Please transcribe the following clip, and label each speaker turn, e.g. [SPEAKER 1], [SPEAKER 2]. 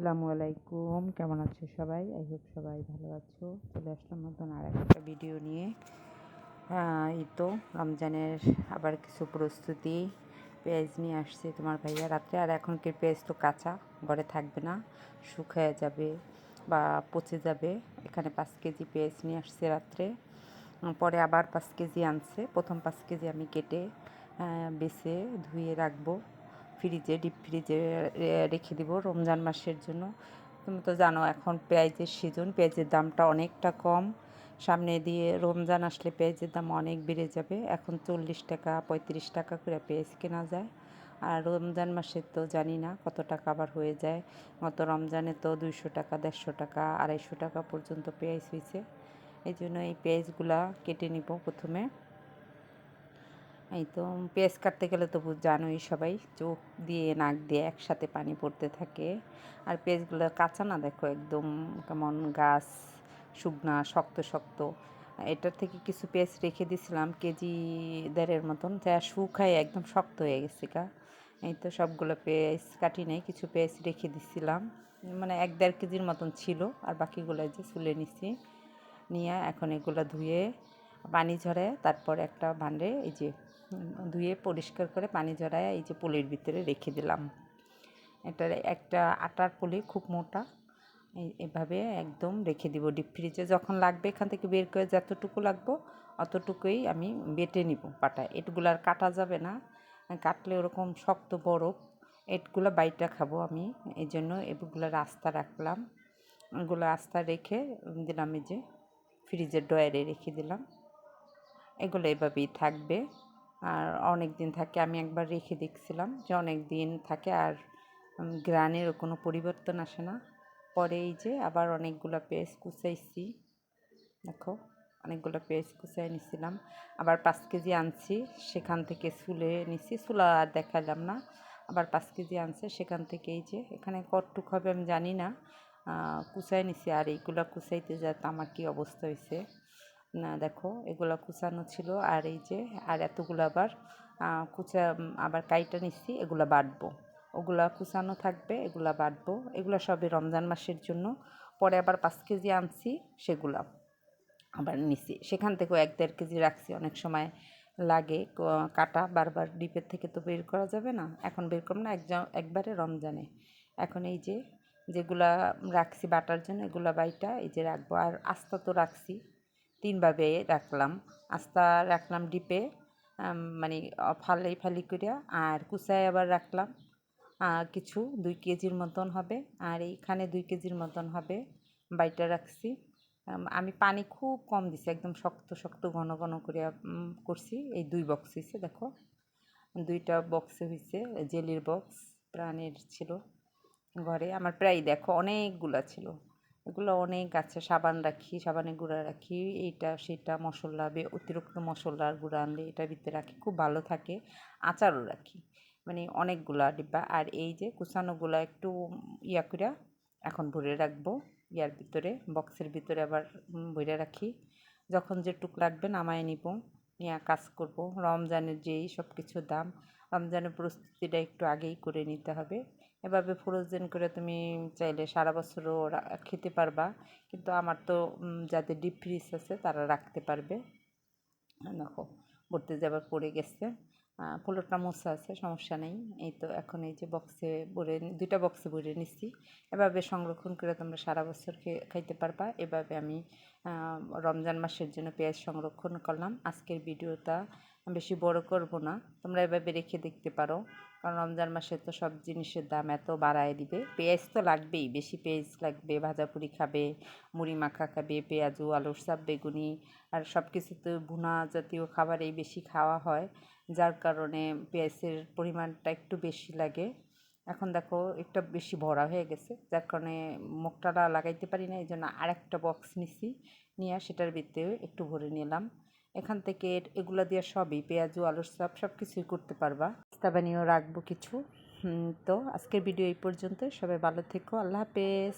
[SPEAKER 1] আসসালামু আলাইকুম। কেমন আছো সবাই? আই হোপ সবাই ভালো আছো। চলে আসলাম নতুন আর একটা ভিডিও নিয়ে এই তো রমজানের আবার কিছু প্রস্তুতি, পেঁয়াজ নিয়ে আসছে তোমার ভাইয়া রাত্রে। আর এখনকার পেঁয়াজ তো কাঁচা, ঘরে থাকবে না, শুকায় যাবে বা পচে যাবে। এখানে পাঁচ কেজি পেঁয়াজ নিয়ে আসছে রাত্রে। পরে আবার পাঁচ কেজি আনছে। প্রথম পাঁচ কেজি আমি কেটে বেছে ধুয়ে রাখব। ফ্রিজে, ডিপ ফ্রিজে রেখে দিব রমজান মাসের জন্য। তুমি তো জানো এখন পেঁয়াজের সিজন, পেঁয়াজের দামটা অনেকটা কম। সামনে দিয়ে রমজান আসলে পেঁয়াজের দাম অনেক বেড়ে যাবে। এখন চল্লিশ টাকা, পঁয়ত্রিশ টাকা করে পেঁয়াজ কেনা যায়। আর রমজান মাসে তো জানি না কত টাকা আবার হয়ে যায়। গত রমজানে তো দুইশো টাকা, দেড়শো টাকা, আড়াইশো টাকা পর্যন্ত পেঁয়াজ হয়েছে। এই জন্য এই পেঁয়াজগুলা কেটে নিব প্রথমে। এই তো পেঁয়াজ কাটতে গেলে তো জানোই সবাই, চোখ দিয়ে, নাক দিয়ে একসাথে পানি পড়তে থাকে। আর পেঁয়াজগুলো কাঁচা না, দেখো একদম কেমন গাছ, শুকনা, শক্ত শক্ত। এটার থেকে কিছু পেঁয়াজ রেখে দিছিলাম, কেজি দেড়ের মতন, যা শুকায় একদম শক্ত হয়ে গেছে গা। এই তো সবগুলো পেঁয়াজ কাটি নেই, কিছু পেঁয়াজ রেখে দিছিলাম। মানে এক দেড় কেজির মতন ছিল, আর বাকিগুলো যে চুলে নিছি। নিয়ে এখন এগুলো ধুয়ে, পানি ঝরে, তারপর একটা ভান্ডে, এই যে ধুয়ে পরিষ্কার করে পানি ঝরায় এই যে পুলির ভিতরে রেখে দিলাম। এটার একটা আটার পুলি খুব মোটা এভাবে একদম রেখে দিব ডিপ ফ্রিজে। যখন লাগবে এখান থেকে বের করে যতটুকু লাগবো অতটুকুই আমি বেটে নিব পাটায়। এটগুলো আর কাটা যাবে না, কাটলে ওরকম শক্ত বরফ, এটগুলো বাইটা খাব আমি। এই জন্য এগুলো রাস্তা রাখলাম। এগুলো আস্তা রেখে দিলাম এই যে ফ্রিজের ডয়ারে রেখে দিলাম। এগুলো এভাবেই থাকবে। আর অনেক দিন থাকে আমি একবার রেখে দেখছিলাম যে অনেক দিন থাকে আর উম, গ্রানের কোনো পরিবর্তন আসে না। পরে এই যে আবার অনেকগুলো পেস্ট কুচাইছি দেখো অনেকগুলো পেস্ট কুচাই নিছিলাম। আবার পাঁচ কেজি আনছি সেখান থেকে চুলে নিছি চুলা আর দেখালাম না। আবার পাঁচ কেজি আনছে সেখান থেকে এই যে এখানে কটটুক হবে আমি জানি না। কুচাই নিছি আর এইগুলো কুচাইতে যাতে আমার কি অবস্থা হয়েছে না দেখো, এগুলো কুচানো ছিল। আর এই যে, আর এতগুলো আবার কুচা আবার কাইটা নিচ্ছি, এগুলো বাটবো। ওগুলা কুচানো থাকবে, এগুলা বাটবো। এগুলো সবই রমজান মাসের জন্য। পরে আবার পাঁচ কেজি আনছি, সেগুলা আবার নিছি সেখান থেকেও এক দেড় কেজি রাখছি, অনেক সময় লাগে। কাটা বারবার ডিপের থেকে তো বের করা যাবে না। এখন বের করব না একবারে রমজানে। এখন এই যে, যেগুলা রাখছি বাটার জন্য, এগুলা বাইটা এই যে রাখব। আর আস্তা তো রাখছি। তিনভাবে রাখলাম। আস্তা রাখলাম ডিপে মানে অ- ফালি করিয়া আর কুচায় আবার রাখলাম। কিছু দুই কেজির মতন হবে। আর এইখানে দুই কেজির মতন হবে বাইটা রাখছি। আম, পানি খুব কম দিছি একদম শক্ত শক্ত ঘন ঘন করে করছি। এই দুই বক্স হয়েছে দেখো। দুইটা বক্সে হয়েছে জেলির বক্স প্রাণের ছিল ঘরে। আমার প্রায় দেখো অনেকগুলা ছিল। এগুলো অনেক আছে, সাবান রাখি, সাবানের গুঁড়া রাখি, এইটা, সেটা মশলা, বে, অতিরিক্ত মশলার গুঁড়া আনলে এটার ভিতরে রাখি, খুব ভালো থাকে। আচারও রাখি মানে অনেকগুলা ডিব্বা। আর এই যে কুচানোগুলা একটু ইয়া করে এখন ভরে রাখব, ইয়ার ভিতরে, বক্সের ভিতরে আবার ভরে রাখি। যখন যেটুক লাগবে নামায় নিব, নিয়ে কাজ করব। রমজানের যেই সব কিছুর দাম, রমজানের প্রস্তুতিটা একটু আগেই করে নিতে হবে। এভাবে ফ্রোজেন করে তুমি চাইলে সারা বছরও খেতে পারবা। কিন্তু আমার তো যাদের ডিপ ফ্রিজ আছে তারা রাখতে পারবে। দেখো, ভর্তি যাবার পড়ে গেছে। ফুলোটা মোছা আছে, সমস্যা নেই। এই তো এখন এই যে বক্সে ভরে দুইটা বক্সে ভরে নিচ্ছি এভাবে সংরক্ষণ করে তোমরা সারা বছর খাইতে পারবা। এভাবে আমি রমজান মাসের জন্য পেঁয়াজ সংরক্ষণ করলাম। আজকের ভিডিওটা বেশি বড় করব না। তোমরা এভাবে রেখে দেখতে পারো। কারণ রমজান মাসে তো সব জিনিসের দাম এত বাড়ায় দিবে। পেঁয়াজ তো লাগবেই, বেশি পেঁয়াজ লাগবে, ভাজাপুরি খাবে, মুড়ি মাখা খাবে, পেঁয়াজু, আলুর সাপ, বেগুনি আর সব কিছুতে ভুনা জাতীয় খাবারেই বেশি খাওয়া হয়। যার কারণে পেঁয়াজের পরিমাণটা একটু বেশি লাগে। এখন দেখো একটা বেশি ভরা হয়ে গেছে। যার কারণে মুখটা লাগাইতে পারি না। এই জন্য আরেকটা বক্স নিছি। নিয়ে সেটার ভিতরে একটু ভরে নিলাম। এখান থেকে এগুলো দিয়ে সবই পেঁয়াজু, আলুর চপ সব কিছুই করতে পারবা। তা বানিয়েও রাখব কিছু। তো আজকের ভিডিও এই পর্যন্ত সবাই ভালো থেকো। আল্লাহ হাফেজ।